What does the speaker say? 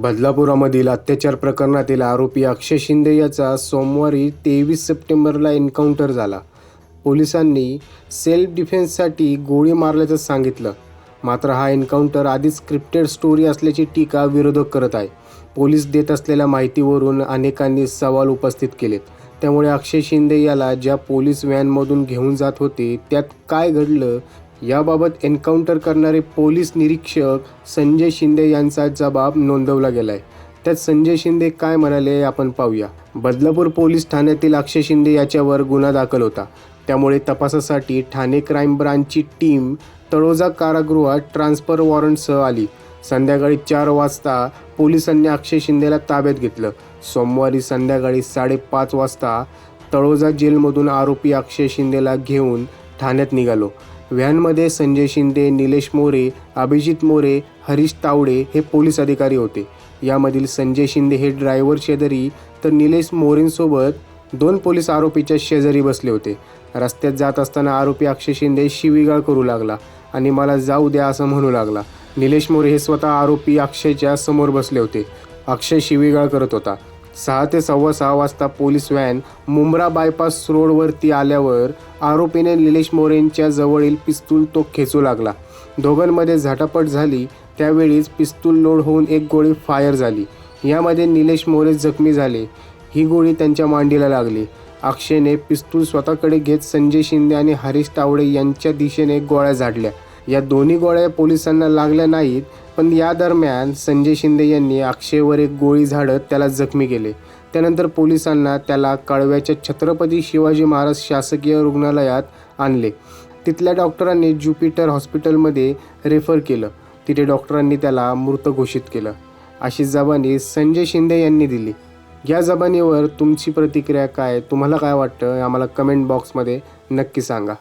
बदलापुरामधील अत्याचार प्रकरणातील आरोपी अक्षय शिंदे याचा सोमवारी तेवीस सप्टेंबरला एन्काउंटर झाला. पोलिसांनी सेल्फ डिफेन्ससाठी गोळी मारल्याचं सांगितलं. मात्र हा एन्काउंटर आधीच स्क्रिप्टेड स्टोरी असल्याची टीका विरोधक करत आहे. पोलीस देत असलेल्या माहितीवरून अनेकांनी सवाल उपस्थित केलेत. त्यामुळे अक्षय शिंदे याला ज्या पोलीस व्हॅनमधून घेऊन जात होते त्यात काय घडलं याबाबत एन्काउंटर करणारे पोलीस निरीक्षक संजय शिंदे यांचा जबाब नोंदवला गेलाय. त्यात संजय शिंदे काय म्हणाले आपण पाहूया. बदलापूर पोलीस ठाण्यातील अक्षय शिंदे याच्यावर गुन्हा दाखल होता. त्यामुळे तपासासाठी ठाणे क्राईम ब्रांचची टीम तळोजा कारागृहात ट्रान्सफर वॉरंटसह आली. संध्याकाळी चार वाजता पोलिसांनी अक्षय शिंदेला ताब्यात घेतलं. सोमवारी संध्याकाळी साडेपाच वाजता तळोजा जेलमधून आरोपी अक्षय शिंदेला घेऊन ठाण्यात निघालो. व्हॅनमध्ये संजय शिंदे निलेश मोरे अभिजित मोरे हरीश तावडे हे पोलीस अधिकारी होते. यामधील संजय शिंदे हे ड्रायव्हर शेजारी तर निलेश मोरेंसोबत दोन पोलीस आरोपीच्या शेजारी बसले होते. रस्त्यात जात असताना आरोपी अक्षय शिंदे शिवीगाळ करू लागला आणि मला जाऊ द्या असं म्हणू लागला. निलेश मोरे हे स्वतः आरोपी अक्षयच्या समोर बसले होते. अक्षय शिवीगाळ करत होता. सहा ते सव्वा सहा वाजता पोलीस व्हॅन मुंब्रा बायपास रोडवरती आल्यावर आरोपीने निलेश मोरेंच्या जवळील पिस्तूल तो खेचू लागला. दोघांमध्ये झटापट झाली त्यावेळीच पिस्तूल लोड होऊन एक गोळी फायर झाली. यामध्ये निलेश मोरे जखमी झाले. ही गोळी त्यांच्या मांडीला लागली. अक्षयने पिस्तूल स्वतःकडे घेत संजय शिंदे आणि हरीश तावडे यांच्या दिशेने गोळ्या झाडल्या. या दोन्ही गोळ्या पोलिसांना लागल्या नाहीत पण या दरम्यान संजय शिंदे यांनी अक्षयवर एक गोळी झाडत त्याला जखमी केले. त्यानंतर पोलिसांना त्याला कळव्याच्या छत्रपती शिवाजी महाराज शासकीय रुग्णालयात आणले. तिथल्या डॉक्टरांनी ज्युपिटर हॉस्पिटलमध्ये रेफर केलं. तिथे डॉक्टरांनी त्याला मृत घोषित केलं. अशी जबानी संजय शिंदे यांनी दिली. या जबानीवर तुमची प्रतिक्रिया काय? तुम्हाला काय वाटतं? आम्हाला कमेंट बॉक्समध्ये नक्की सांगा.